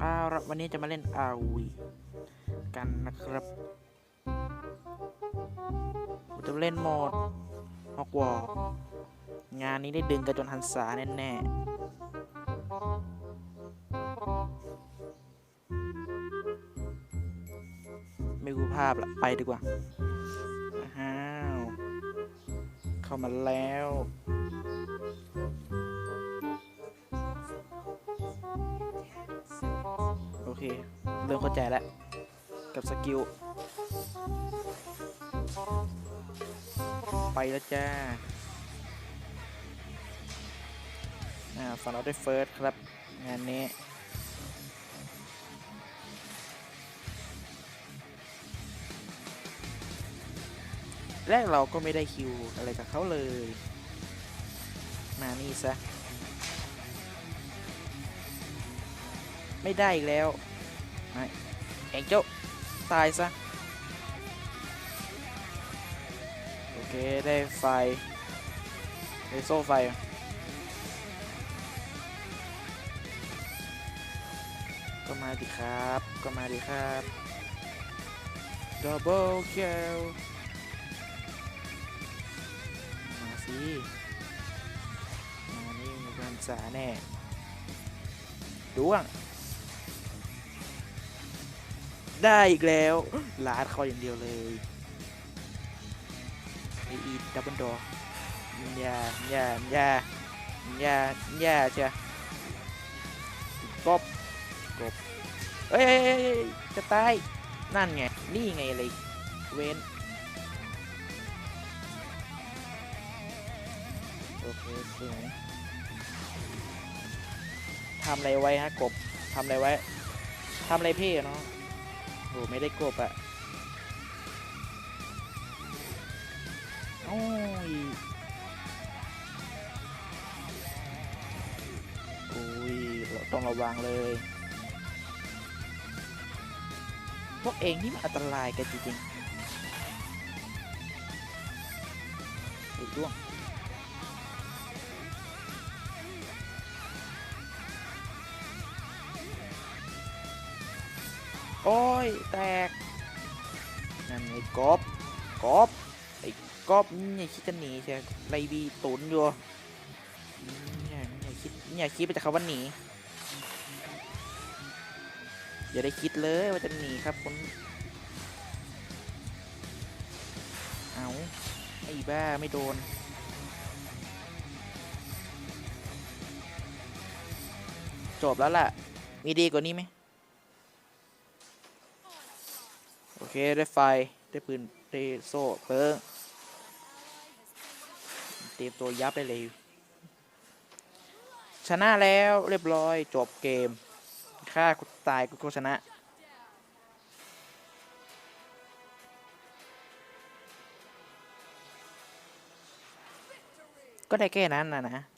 เอาละวันนี้จะมาเล่นอาวีกันนะครับผมจะเล่นโหมดฮอกวอลงานนี้ได้ดึงกันจนหันษาแน่ๆ ไม่รู้ภาพละไปดีกว่าอ้าว เข้ามาแล้ว เค เริ่มเข้าใจแล้ว กับสกิล ไปแล้วจ้าอ่าฝั่งเราได้เฟิร์สครับ งานนี้แรกเราก็ไม่ได้คิวอะไรกับเขาเลย มานี่ซะ ไม่ได้อีกแล้วไอ็งเจ้าตายซะ โอเค ได้ไฟได้โซ่ไฟก็มาดิครับ ก็มาดิครับ Double kill มาสิมานี่มีการสาแน่ดวง ได้อีกแล้วลาดเขาอย่างเดียวเลยไออีดับเบิลดออย่าย่าย่าย่าย่าเชียกบกบเอ้ยเอ้ยเอ้ยเอ้ยจะตายนั่นไง นี่ไงเลยเวนโอเคสวยทำอะไรไว้ฮะกบทำอะไรไว้ทำอะไรพี่เนาะ โหไม่ได้กบอะโอ้ยโอ้ยเราต้องระวังเลย พวกเองนี่มันอันตรายกันจริงๆไอ้ด้วง โอ้ย แตก นั่นไอ้กอบกอบไอ้กบเนี่ยคิดจะหนีใช่ไหมไลบีตุนอยู่เนี่ยเนี่ยคิดเนี่ยคิดไปจากคำว่าหนี อย่าได้คิดเลยว่าจะหนีครับคุณเอาไอ้บ้าไม่โดนจบแล้วล่ะ มีดีกว่านี้ไหม โอ เค ได้ไฟ ได้ปืน ได้โซ่เพิ่งเตรียมตัวยับได้เลย ชนะแล้วเรียบร้อยจบเกมฆ่ากูตายกูก็ชนะก็ได้แค่นั้นนะนะ